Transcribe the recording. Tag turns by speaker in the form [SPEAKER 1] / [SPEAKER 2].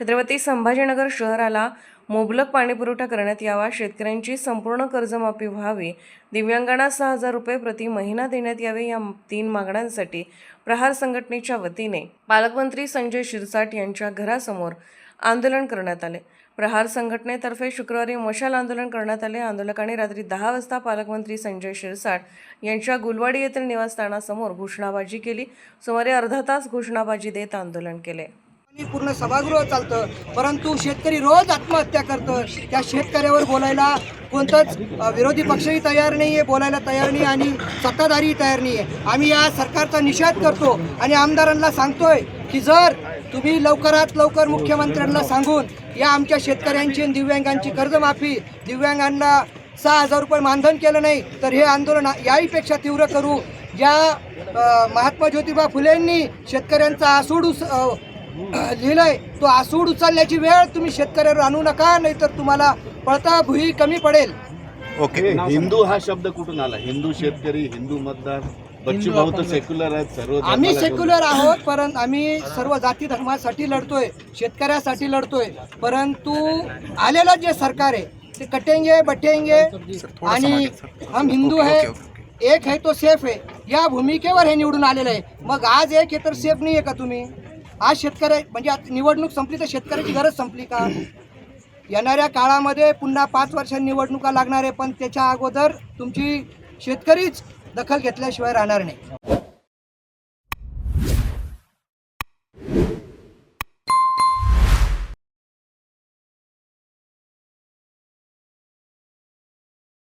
[SPEAKER 1] छत्रपती संभाजीनगर शहराला मुबलक पाणीपुरवठा करण्यात यावा शेतकऱ्यांची संपूर्ण कर्जमाफी व्हावी दिव्यांगांना सहा हजार रुपये प्रति महिना देण्यात यावे या तीन मागण्यांसाठी प्रहार संघटनेच्या वतीने पालकमंत्री संजय शिरसाट यांच्या घरासमोर आंदोलन करण्यात आले. प्रहार संघटनेतर्फे शुक्रवारी मशाल आंदोलन करण्यात आले. आंदोलकांनी रात्री दहा वाजता पालकमंत्री संजय शिरसाट यांच्या गुलवाडी येथील निवासस्थानासमोर घोषणाबाजी केली. सुमारे अर्धा तास घोषणाबाजी देत आंदोलन केले.
[SPEAKER 2] पूर्ण सभागृह चालतं परंतु शेतकरी रोज आत्महत्या करतं. त्या शेतकऱ्यावर बोलायला कोणतंच विरोधी पक्षही तयार नाही आहे बोलायला तयार नाही आणि सत्ताधारीही तयार नाही आहे आम्ही या सरकारचा निषेध करतो आणि आमदारांना सांगतोय की जर तुम्ही लवकरात लवकर मुख्यमंत्र्यांना सांगून या आमच्या शेतकऱ्यांची आणि दिव्यांगांची कर्जमाफी दिव्यांगांना सहा हजार रुपये मानधन केलं नाही तर हे आंदोलन याहीपेक्षा तीव्र करू. या महात्मा ज्योतिबा फुलेंनी शेतकऱ्यांचा आसूड उस लिहिलंय. तो आसूड उचलण्याची वेळ तुम्ही शेतकऱ्यावर आणू नका नाहीतर तुम्हाला पळता भुई कमी पडेल.
[SPEAKER 3] ओके. हिंदू हा शब्द कुठून आला? हिंदू शेतकरी हिंदू मतदार बच्चू भाऊ तर सेक्युलर आहेत सर्व
[SPEAKER 2] आम्ही सेक्युलर आहोत परंतु आम्ही सर्व जाती धर्मासाठी लढतोय शेतकऱ्यासाठी लढतोय. परंतु आलेलं जे सरकार आहे ते कटेंगे बटेंगे आणि हम हिंदू है एक है तो सेफ आहे या भूमिकेवर हे निवडून आलेलं आहे. मग आज एक आहे तर सेफ नाही आहे का तुम्ही? आज शेतकरी म्हणजे आता निवडणूक संपली तर शेतकऱ्याची गरज संपली का? येणाऱ्या काळामध्ये पुन्हा पाच वर्षांनी निवडणुका लागणार आहे पण त्याच्या अगोदर तुमची शेतकरीच दखल घेतल्याशिवाय राहणार नाही.